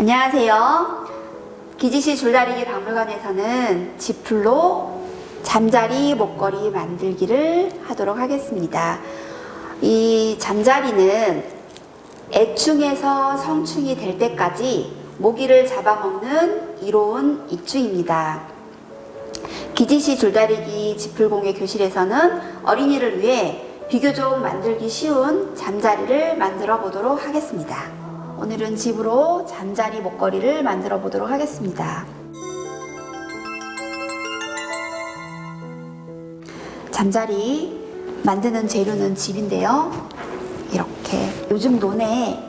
안녕하세요. 기지시 줄다리기 박물관에서는 지풀로 잠자리 목걸이 만들기를 하도록 하겠습니다. 이 잠자리는 애충에서 성충이 될 때까지 모기를 잡아먹는 이로운 이충입니다. 기지시 줄다리기 지풀공예 교실에서는 어린이를 위해 비교적 만들기 쉬운 잠자리를 만들어 보도록 하겠습니다. 오늘은 집으로 잠자리 목걸이를 만들어 보도록 하겠습니다. 잠자리 만드는 재료는 집인데요. 이렇게 요즘 논에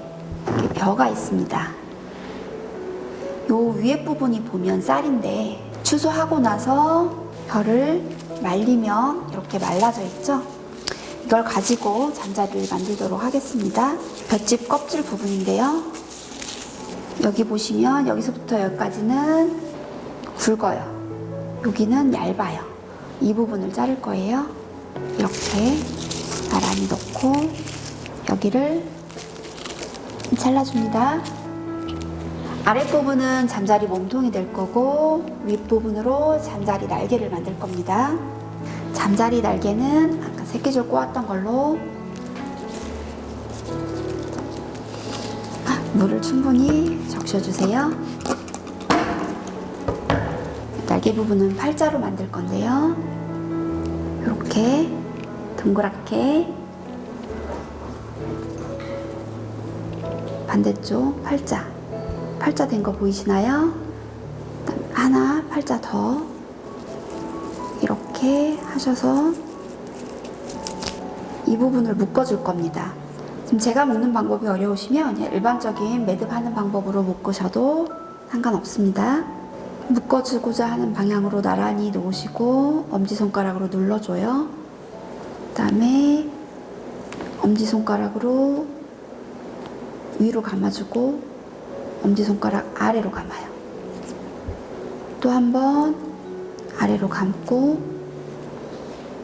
이렇게 벼가 있습니다. 요 위에 부분이 보면 쌀인데 추수하고 나서 벼를 말리면 이렇게 말라져 있죠. 이걸 가지고 잠자리를 만들도록 하겠습니다. 볏짚 껍질 부분인데요. 여기 보시면 여기서부터 여기까지는 굵어요. 여기는 얇아요. 이 부분을 자를 거예요. 이렇게 나란히 놓고 여기를 잘라줍니다. 아랫부분은 잠자리 몸통이 될 거고 윗부분으로 잠자리 날개를 만들 겁니다. 잠자리 날개는 새끼줄 꼬았던 걸로 물을 충분히 적셔주세요. 날개 부분은 팔자로 만들 건데요. 이렇게 동그랗게 반대쪽 팔자 팔자 된 거 보이시나요? 하나 팔자 더 이렇게 하셔서 이 부분을 묶어줄 겁니다. 지금 제가 묶는 방법이 어려우시면 일반적인 매듭하는 방법으로 묶으셔도 상관없습니다. 묶어주고자 하는 방향으로 나란히 놓으시고 엄지손가락으로 눌러줘요. 그 다음에 엄지손가락으로 위로 감아주고 엄지손가락 아래로 감아요. 또 한 번 아래로 감고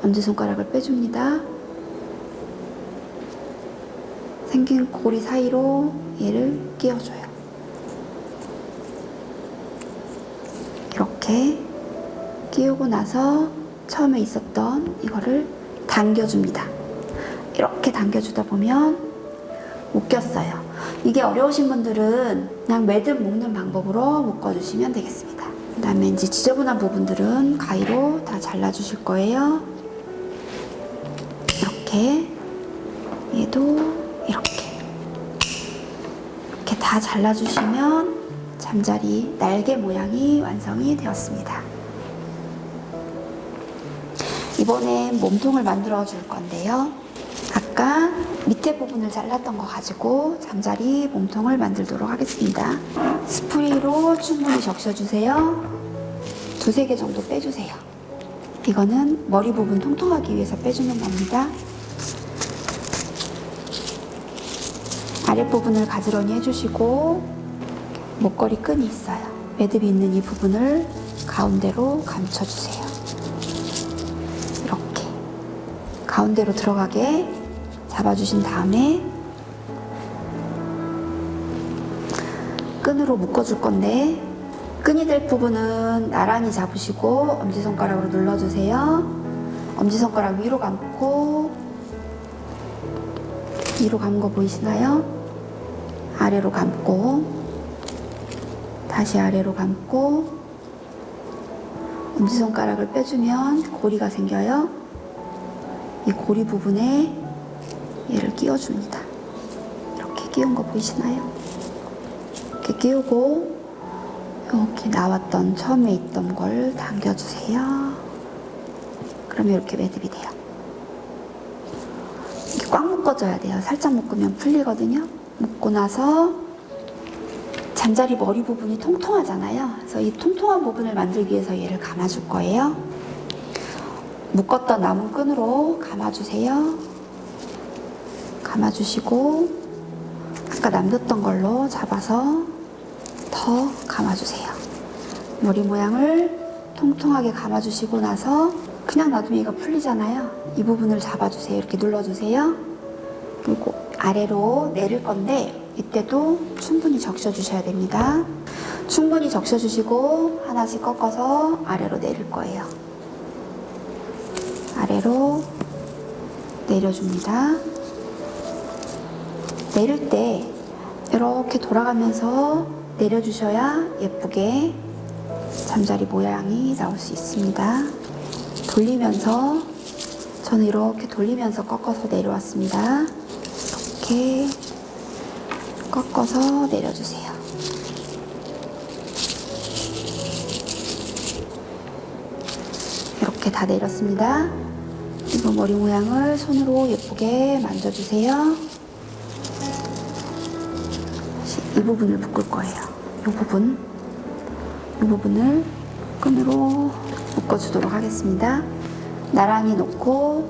엄지손가락을 빼줍니다. 생긴 고리 사이로 얘를 끼워줘요. 이렇게 끼우고 나서 처음에 있었던 이거를 당겨줍니다. 이렇게 당겨주다 보면 묶였어요. 이게 어려우신 분들은 그냥 매듭 묶는 방법으로 묶어주시면 되겠습니다. 그 다음에 이제 지저분한 부분들은 가위로 다 잘라주실 거예요. 이렇게 얘도 이렇게 이렇게 다 잘라주시면 잠자리 날개 모양이 완성이 되었습니다. 이번엔 몸통을 만들어 줄 건데요. 아까 밑에 부분을 잘랐던 거 가지고 잠자리 몸통을 만들도록 하겠습니다. 스프레이로 충분히 적셔주세요. 두세 개 정도 빼주세요. 이거는 머리 부분 통통하기 위해서 빼주는 겁니다. 아랫부분을 가지런히 해주시고 목걸이 끈이 있어요. 매듭이 있는 이 부분을 가운데로 감춰주세요. 이렇게 가운데로 들어가게 잡아주신 다음에 끈으로 묶어줄 건데 끈이 될 부분은 나란히 잡으시고 엄지손가락으로 눌러주세요. 엄지손가락 위로 감고 위로 감은 거 보이시나요? 아래로 감고 다시 아래로 감고 엄지손가락을 빼주면 고리가 생겨요. 이 고리 부분에 얘를 끼워줍니다. 이렇게 끼운 거 보이시나요? 이렇게 끼우고 이렇게 나왔던 처음에 있던 걸 당겨주세요. 그러면 이렇게 매듭이 돼요. 이게 꽉 묶어줘야 돼요. 살짝 묶으면 풀리거든요. 묶고 나서 잠자리 머리 부분이 통통하잖아요. 그래서 이 통통한 부분을 만들기 위해서 얘를 감아줄 거예요. 묶었던 남은 끈으로 감아주세요. 감아주시고 아까 남겼던 걸로 잡아서 더 감아주세요. 머리 모양을 통통하게 감아주시고 나서 그냥 놔두면 얘가 풀리잖아요. 이 부분을 잡아주세요. 이렇게 눌러주세요. 그리고 아래로 내릴 건데 이때도 충분히 적셔주셔야 됩니다. 충분히 적셔주시고 하나씩 꺾어서 아래로 내릴 거예요. 아래로 내려줍니다. 내릴 때 이렇게 돌아가면서 내려주셔야 예쁘게 잠자리 모양이 나올 수 있습니다. 돌리면서 저는 이렇게 돌리면서 꺾어서 내려왔습니다. 이렇게 꺾어서 내려주세요. 이렇게 다 내렸습니다. 이거 머리 모양을 손으로 예쁘게 만져주세요. 이 부분을 묶을 거예요. 이 부분, 이 부분을 끈으로 묶어주도록 하겠습니다. 나란히 놓고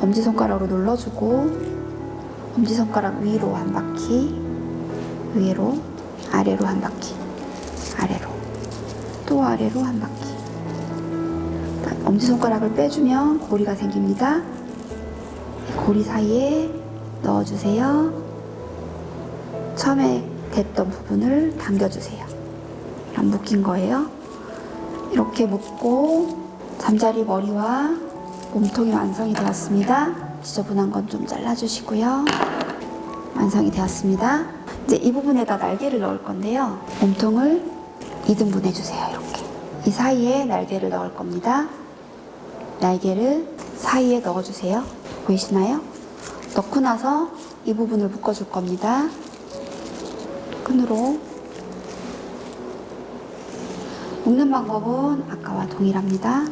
엄지손가락으로 눌러주고 엄지손가락 위로 한 바퀴, 위로, 아래로 한 바퀴, 아래로, 또 아래로 한 바퀴. 엄지손가락을 빼주면 고리가 생깁니다. 이 고리 사이에 넣어주세요. 처음에 됐던 부분을 당겨주세요. 이런 묶인 거예요. 이렇게 묶고 잠자리 머리와 몸통이 완성이 되었습니다. 지저분한 건 좀 잘라주시고요. 완성이 되었습니다. 이제 이 부분에다 날개를 넣을 건데요. 몸통을 2등분 해주세요. 이렇게. 이 사이에 날개를 넣을 겁니다. 날개를 사이에 넣어주세요. 보이시나요? 넣고 나서 이 부분을 묶어줄 겁니다. 끈으로 묶는 방법은 아까와 동일합니다.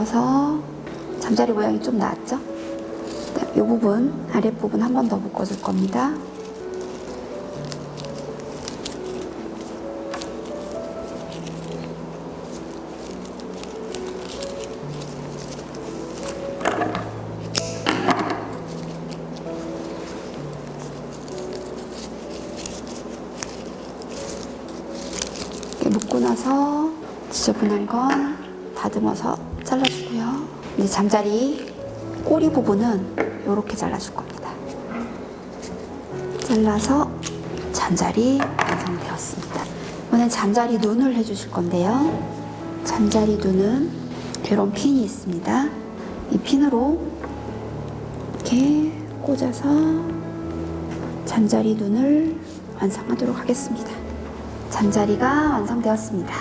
묶어서 잠자리 모양이 좀 나왔죠? 이 부분, 아랫부분 한 번 더 묶어줄 겁니다. 묶고 나서 지저분한 건 다듬어서 잘라주고요. 이제 잠자리 꼬리 부분은 이렇게 잘라줄 겁니다. 잘라서 잠자리 완성되었습니다. 이번엔 잠자리 눈을 해주실 건데요. 잠자리 눈은 이런 핀이 있습니다. 이 핀으로 이렇게 꽂아서 잠자리 눈을 완성하도록 하겠습니다. 잠자리가 완성되었습니다.